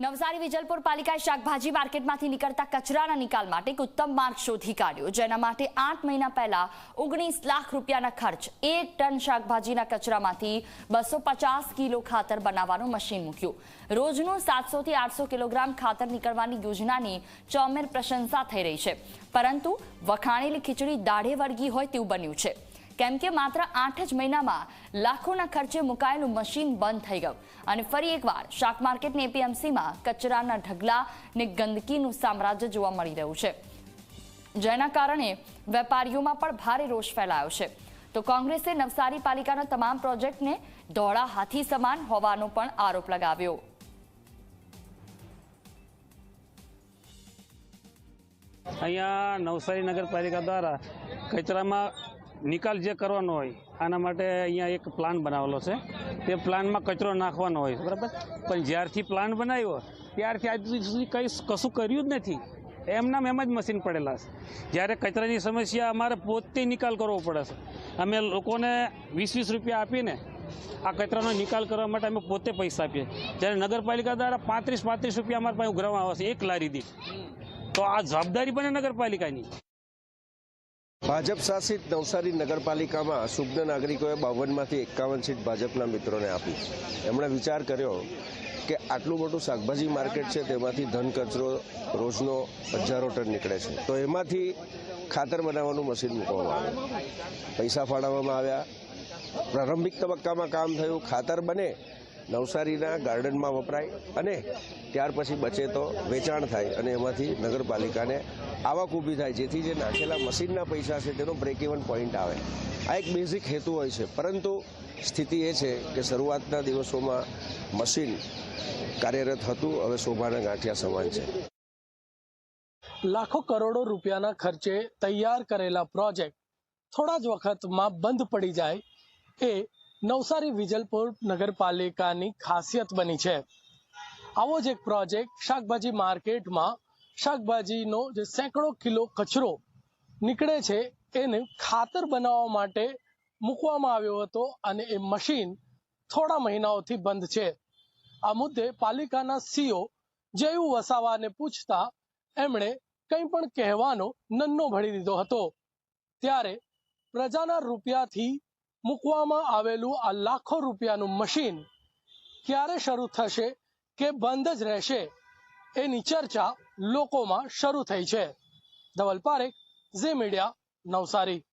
નવસારી વિજલપુર પાલિકાએ શાકભાજી માર્કેટમાંથી નીકળતા કચરાના નિકાલ માટે એક ઉત્તમ માર્ગ શોધી કાઢ્યો, જેના માટે આઠ મહિના પહેલા ઓગણીસ લાખ રૂપિયાના ખર્ચ એક ટન શાકભાજીના કચરામાંથી બસો પચાસ કિલો ખાતર બનાવવાનું મશીન મૂક્યું. રોજનું સાતસોથી આઠસો કિલોગ્રામ ખાતર નીકળવાની યોજનાની ચોમેર પ્રશંસા થઈ રહી છે. પરંતુ વખાણેલી ખીચડી દાઢે વળગી હોય તેવું બન્યું છે. કેમ કે માત્ર આઠ જ મહિનામાં લાખોના ખર્ચે મુકાયેલું મશીન બંધ થઈ ગયું. અને ફરી એકવાર શાક માર્કેટની એપીએમસીમાં કચરાના ઢગલા ને ગંદકીનું સામ્રાજ્ય જોવા મળી રહ્યું છે. જેના કારણે વેપારીઓમાં પણ ભારે રોષ ફેલાયો છે. તો કોંગ્રેસે નવસારી પાલિકાના તમામ પ્રોજેક્ટને ધોળા હાથી સમાન હોવાનો પણ આરોપ લગાવ્યો. અહીંયા નવસારી નગરપાલિકા દ્વારા કચરામાં નિકાલ જે કરવાનો હોય, આના માટે અહીંયા એક પ્લાન બનાવેલો છે. તે પ્લાનમાં કચરો નાખવાનો હોય, બરાબર? પણ જ્યારથી પ્લાન બનાવ્યો, ત્યારથી આજ સુધી કંઈ કશું કર્યું જ નથી. એમનામ એમ જ મશીન પડેલા છે. જ્યારે કચરાની સમસ્યા અમારે પોતે નિકાલ કરવો પડે છે. અમે લોકોને વીસ વીસ રૂપિયા આપીને આ કચરાનો નિકાલ કરવા માટે અમે પોતે પૈસા આપીએ. જ્યારે નગરપાલિકા દ્વારા પાંત્રીસ પાંત્રીસ રૂપિયા અમારા પાસે ઉઘરાવવામાં આવે છે, એક લારી દીઠ. તો આ જવાબદારી બને નગરપાલિકાની. ભાજપ શાસિત નવસારી નગરપાલિકામાં સુજ્ઞ નાગરિકોએ બાવનમાંથી એકાવન સીટ ભાજપના મિત્રોને આપી. એમણે વિચાર કર્યો કે આટલું મોટું શાકભાજી માર્કેટ છે તેમાંથી ધન કચરો રોજનો હજારો ટન નીકળે છે. તો એમાંથી ખાતર બનાવવાનું મશીન મૂકવામાં આવ્યું. પૈસા ફાળવવામાં આવ્યા. પ્રારંભિક તબક્કામાં કામ થયું. ખાતર બને નવસારીના ગાર્ડનમાં વપરાય અને ત્યાર પછી બચે તો વેચાણ થાય અને એમાંથી નગરપાલિકાને આવક ઊભી થાય, જેથી જે નાખેલા મશીનના પૈસા છે તેનો બ્રેક ઇવન પોઈન્ટ આવે. આ એક બેઝિક હેતુ હોય છે, પરંતુ સ્થિતિ એ છે કે શરૂઆતના દિવસોમાં મશીન કાર્યરત હતું, હવે શોભાના ગાંઠિયા સમાન છે. લાખો કરોડો રૂપિયાના ખર્ચે તૈયાર કરેલા પ્રોજેક્ટ થોડા જ વખતમાં બંધ પડી જાય એ નવસારી વિજલપુર નગરપાલિકાની ખાસિયત બની છે. આવો જ એક પ્રોજેક્ટ શાકભાજી માર્કેટમાં શાકભાજીનો જે સેંકડો કિલો કચરો નીકળે છે, એને ખાતર બનાવવા માટે મૂકવામાં આવ્યો હતો અને એ મશીન થોડા મહિનાઓથી બંધ છે. આ મુદ્દે પાલિકાના સીઓ જયુ વસાવાને પૂછતા એમણે કંઈ પણ કહેવાનો નન્નો ભળી દીધો હતો. ત્યારે પ્રજાના રૂપિયાથી મૂકવામાં આવેલું આ લાખો રૂપિયાનું મશીન ક્યારે શરૂ થશે કે બંધ જ રહેશે એની ચર્ચા લોકોમાં શરૂ થઈ છે. Dhaval Parekh, Zee media, Navsari.